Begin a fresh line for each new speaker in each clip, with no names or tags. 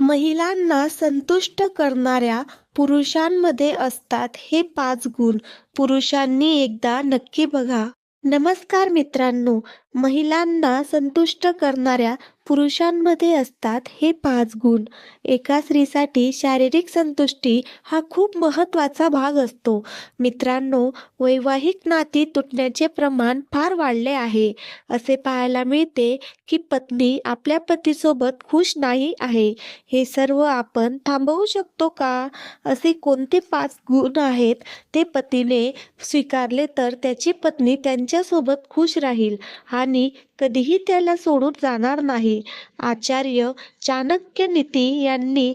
महिलांना संतुष्ट करणाऱ्या पुरुषांमध्ये असतात हे पाच गुण. पुरुषांनी एकदा नक्की बघा. नमस्कार मित्रांनो महिलांना संतुष्ट करणाऱ्या पुरुषांमध्ये असतात हे पाच गुण. एका स्त्रीसाठी शारीरिक संतुष्टी हा खूप महत्त्वाचा भाग असतो. मित्रांनो वैवाहिक नाती तुटण्याचे प्रमाण फार वाढले आहे. असे पाहायला मिळते की पत्नी आपल्या पतीसोबत खुश नाही आहे. हे सर्व आपण थांबवू शकतो का? असे कोणते पाच गुण आहेत ते पतीने स्वीकारले तर त्याची पत्नी त्यांच्यासोबत खुश राहील आणि कधीही त्याला सोडून जाणार नाही. आचार्य चाणक्य नीती यांनी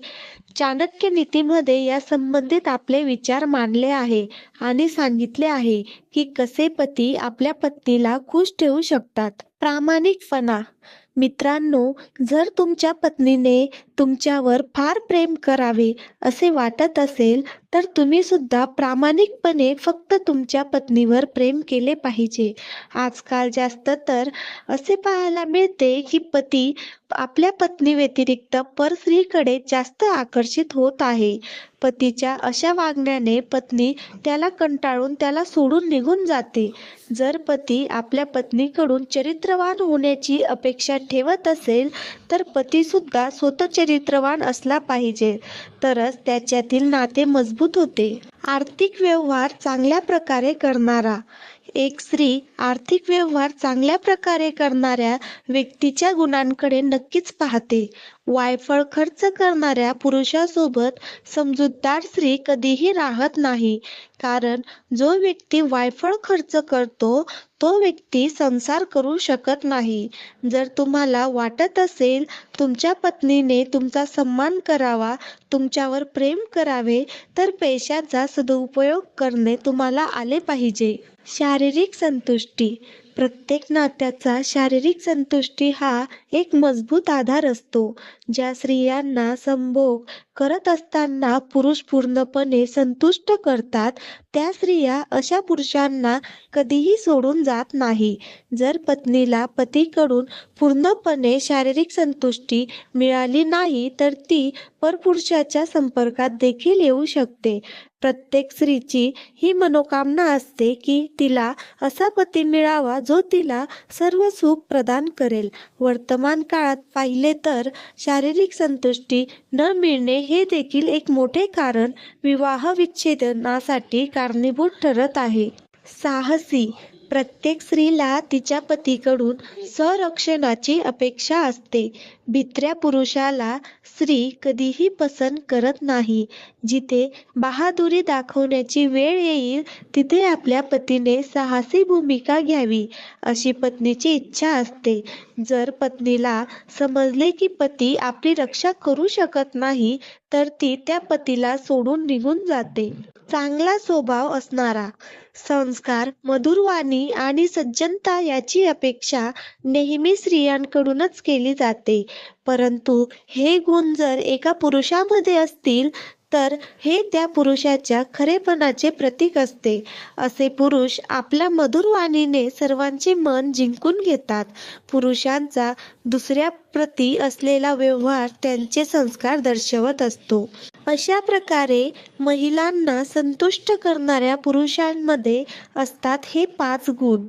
चाणक्य नीतीमध्ये या संबंधित आपले विचार मांडले आहे आणि सांगितले आहे की कसे पती आपल्या पत्नीला खुश ठेवू शकतात. प्रामाणिकपणा. मित्रांनो जर तुमच्या पत्नीने तुमच्यावर फार प्रेम करावे असे वाटत असेल तर तुम्ही सुद्धा प्रामाणिकपणे फक्त तुमच्या पत्नीवर प्रेम केले पाहिजे. आजकाल जास्त तर असे पाहायला मिळते की पती आपल्या पत्नी व्यतिरिक्त परस्त्रीकडे जास्त आकर्षित होत आहे. पतीच्या अशा वागण्याने पत्नी त्याला कंटाळून त्याला सोडून निघून जाते. जर पती आपल्या पत्नीकडून चरित्रवान होण्याची अपेक्षा ठेवत असेल तर पतीसुद्धा स्वतः चरित्रवान असला पाहिजे तरच त्याच्यातील नाते मजबूत होते. आर्थिक व्यवहार चांगल्या प्रकारे करणारा एक स्त्री आर्थिक व्यवहार चांगल्या प्रकारे करणाऱ्या व्यक्तीच्या गुणांकडे नक्कीच पाहते. वायफळ खर्च करणाऱ्या पुरुषासोबत समजूतदार स्त्री कधीही राहत नाही. कारण जो व्यक्ती वायफळ खर्च करतो तो व्यक्ती संसार करू शकत नाही. जर तुम्हाला वाटत असेल तुमच्या पत्नीने तुमचा सन्मान करावा तुमच्यावर प्रेम करावे तर पैशाचा सदुपयोग करणे तुम्हाला आले पाहिजे. शारीरिक संतुष्टी. प्रत्येक नात्याचा शारीरिक संतुष्टी हा एक मजबूत आधार असतो ज्या स्त्रियांना संभोग करत असताना पुरुष पूर्णपणे संतुष्ट करतात त्या स्त्रिया अशा पुरुषांना कधीही सोडून जात नाही. जर पत्नीला पतीकडून पूर्णपणे शारीरिक संतुष्टी मिळाली नाही तर ती परपुरुषाच्या संपर्कात देखील येऊ शकते. प्रत्येक स्त्रीची ही मनोकामना असते की तिला असा पती मिळावा जो तिला सर्व सुख प्रदान करेल. वर्तमान काळात पाहिले तर शारीरिक संतुष्टी न मिळणे हे देखील एक मोठे कारण विवाह विच्छेदनासाठी कारणीभूत ठरत आहे. साहसी. प्रत्येक स्त्रीला तिच्या पतीकडून संरक्षणाची अपेक्षा असते. भित्र्या पुरुषाला स्त्री कधीही पसंत करत नाही. जिथे बहादुरी दाखवण्याची वेळ येईल तिथे आपल्या पतीने साहसी भूमिका घ्यावी अशी पत्नीची इच्छा असते. जर पत्नीला समजले की पती आपली रक्षा करू शकत नाही तर ती त्या पतीला सोडून निघून जाते. चांगला स्वभाव असणारा संस्कार मधुरवाणी आणि सज्जनता याची अपेक्षा नेहमी स्त्रियांकडूनच केली जाते. परंतु हे गुण जर एका पुरुषामध्ये असतील तर हे त्या पुरुषाच्या खरेपणाचे प्रतीक असते. असे पुरुष आपल्या मधुरवाणीने सर्वांचे मन जिंकून घेतात. पुरुषांचा दुसऱ्या प्रती असलेला व्यवहार त्यांचे संस्कार दर्शवत असतो. अशा प्रकारे महिलांना संतुष्ट करणाऱ्या पुरुषांमध्ये असतात हे पाच गुण.